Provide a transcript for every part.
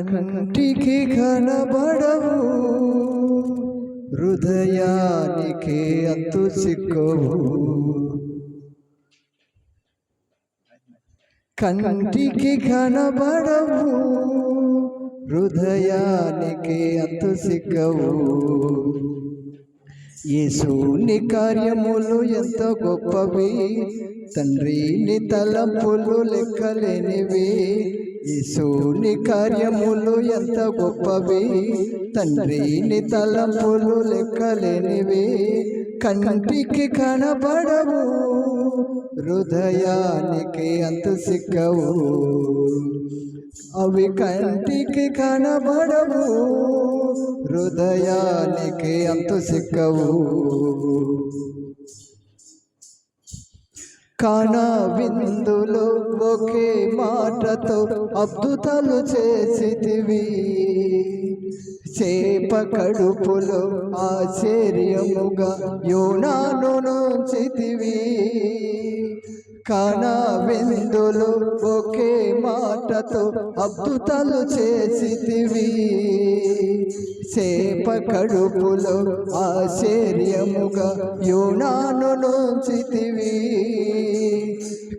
కంటికి కనబడవు. హృదయానికి అంతు సిక్కవు కంటికి కనబడవు. హృదయానికి అంతు సిగ్గవు యేసుని కార్యములు ఎంత గొప్పవి. తండ్రిని తలంపులు లెక్కలేనివి. యేసుని కార్యములు ఎంత గొప్పవి. తండ్రిని తలంపులు లెక్కలేనివి. కంటికి కనబడవు. హృదయానికి అంత సిక్కవు. అవి కంటికి కనబడవు. హృదయానికి అంత సిక్కవు. కానా విందులో ఒకే మాటతో అద్భుతాలు చేసితివి. చేప కడుపులో ఆశ్చర్యముగా యోనాను నుంచితివి. కానా విందులు ఒకే మాటతో అద్భుతాలు చేసి కడుపులో ఆశ్చర్యముగా యోనాను నుంచితివి.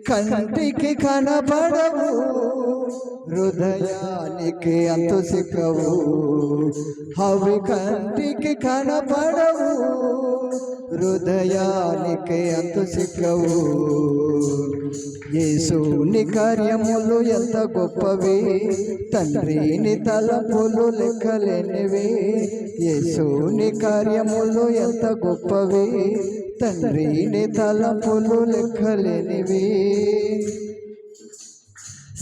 కంటికి కనపడవు హృదయానికి అంతు సిక్కవు. అవి కంటికి కనపడవు హృదయానికి అంతు సిక్కవు. యేసుని కార్యములు ఎంత గొప్పవి. తండ్రిని తలపులు లెక్కలేనివి. యేసుని కార్యములు ఎంత గొప్పవి. తండ్రిని తలపులు లెక్కలేనివి.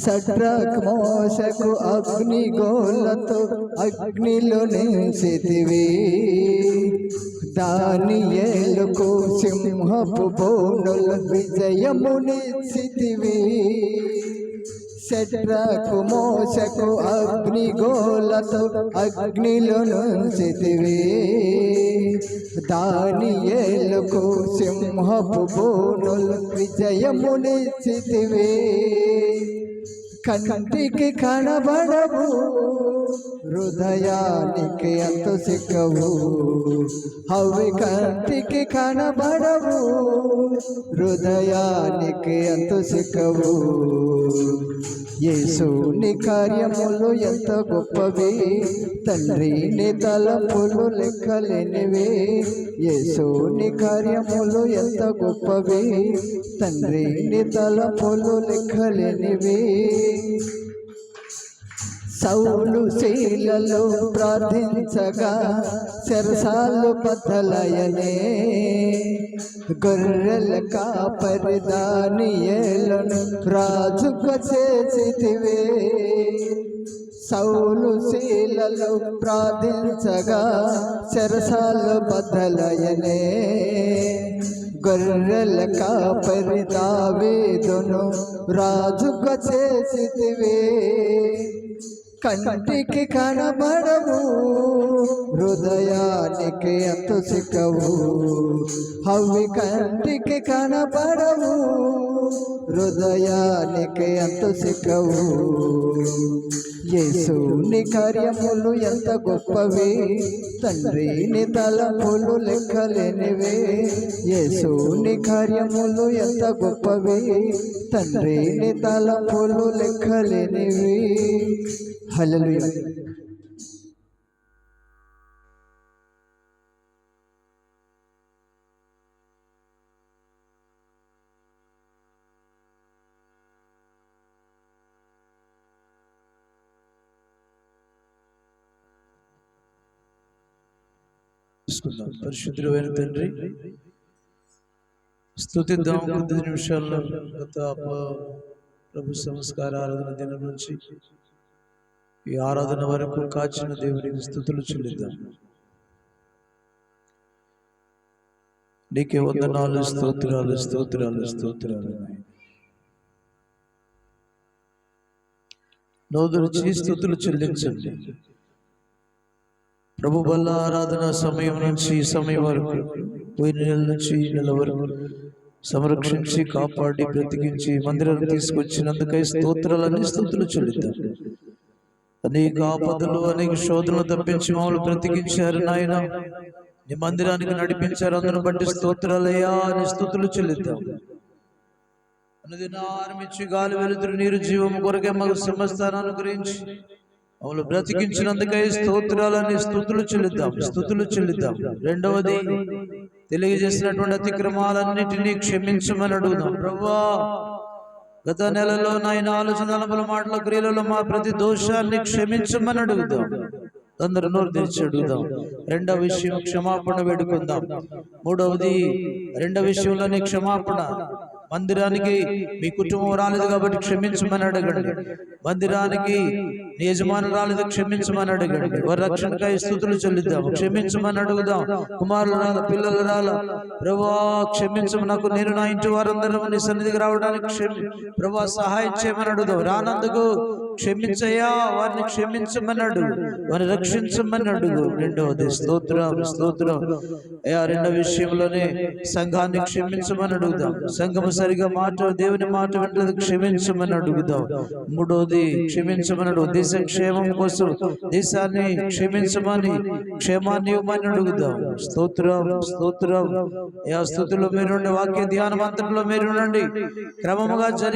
సడ్రక్ మోసకు అగ్ని గోళ్ళతో అగ్నిలో నించితివి దాని ఏలుకు సింహపు బోనుల విజయమునిచ్చితివి శట్రకు మోసకు అగ్ని గోలతో అగ్నిలో నుంచితివి దాని ఏలుకు సింహపు బోనులు విజయమునిచ్చితివి కంటికి కనబడవు హృదయానికి అంత సిక్కవు అవి కంటికి కనబడవు హృదయానికి అంత సిక్కవు యేసుని కార్యములు ఎంత గొప్పవి? తండ్రిని తలపులు లెక్కలేనివి. యేసుని కార్యములు ఎంత గొప్పవి? తండ్రిని తలపులు లెక్కలేనివి. సౌలు శీలలో ప్రార్థించగా చెరసాలు బద్దలయనే గొర్రెల కాపరి దానియేలను రాజుగా చేసితివే. సౌలు శీలలో ప్రార్థించగా చెరసాలు బద్దలయనే గొర్రెల కాపరి దావేదును రాజుగా చేసితివే. కంటికి కనబడవు. హృదయానికి ఎంత సిక్కవు హవి కంటికి కనపడవు. హృదయానికి ఎంత సిక్కవు యేసుని కార్యములు ఎంత గొప్పవి. తండ్రిని తలములు లెక్కలేనివే యేసుని కార్యములు ఎంత గొప్పవి. తండ్రిని తలములు లెక్కలేనివి. హలో తీసుకుందాం పరిశుద్ధుడైన తండ్రి స్థుతిద్దాం కొద్ది నిమిషాల్లో గత ప్రభు సంస్కార ఆరాధన దినం నుంచి ఈ ఆరాధన వరకు కాచిన దేవునికి స్థుతులు చెల్లిద్దాం. నీకే వందనాలు స్తోత్రాలు స్తోత్రాలు స్తోత్రాలు. నోదురుచి స్థుతులు చెల్లించండి. ప్రభు బల్ల ఆరాధన సమయం నుంచి ఈ సమయం వరకు పోయిన నెల నుంచి ఈ నెల వరకు సంరక్షించి కాపాడి బ్రతికించి మందిరం తీసుకొచ్చినందుకై స్తోత్రాలన్నీ స్థుతులు చెల్లిద్దాం. అనేక ఆపదలు అనేక శోధనలు తప్పించి మామూలు బ్రతికించారు నాయన. నీ మందిరానికి నడిపించారు అందును బట్టి స్తోత్రాలయ్యా అని స్థుతులు చెల్లిద్దాం. అనుదిన ఆరంభించి గాలి వెలుతురు నీరు జీవం కొరకే మాకు సమస్తాన్ని అనుగ్రహించి మమ్మల్ని బ్రతికించినందుకై స్తోత్రాలని స్థుతులు చెల్లిద్దాం స్థుతులు చెల్లిద్దాం. రెండవది తెలియజేసినటువంటి అతిక్రమాలన్నిటినీ క్షమించమని అడుగుదాం. ప్రభా గత నెలలో నాయన ఆలోచన మాటల క్రియలలో మా ప్రతి దోషాన్ని క్షమించమని అడుగుదాం. అందరూ నోరు తెరిచి అడుగుదాం. రెండవ విషయం క్షమాపణ వేడుకుందాం. మూడవది రెండవ విషయంలోనే క్షమాపణ. మందిరానికి మీ కుటుంబం రాలేదు కాబట్టి క్షమించమని అడగండి. మందిరానికి నీ యజమాని రాలేదు క్షమించమని అడగండి. వారి రక్షణకై స్థుతులు చెల్లిద్దాం క్షమించమని అడుగుదాం. కుమారులు రాల పిల్లలు రాల. ప్రభా క్షమించము నాకు నేను నా ఇంటి వారందరం నీ సన్నిధికి రావడానికి క్షమి ప్రభా సహాయం చేయమని అడుగుదాం. రానందుకు క్షమించయా వారిని క్షమించమన్నాడు. వారిని రక్షించమన్నాడు. రెండవది స్తోత్రం స్తోత్రం. అయ్యా రెండవ విషయంలోనే సంఘాన్ని క్షమించమని అడుగుదాం. సంఘము సరిగా మాట దేవుని మాట వింటది క్షమించమని అడుగుదాం. మూడవది క్షమించమని అడుగు దేశ క్షేమం కోసం దేశాన్ని క్షమించమని క్షేమాన్ని ఇవ్వమని అడుగుదాం. స్తోత్రం స్తోత్రం. అయ్యా స్థుతిలో మీరు వాక్య ధ్యానం అంతట్లో మీరుండండి. క్రమముగా జరిగి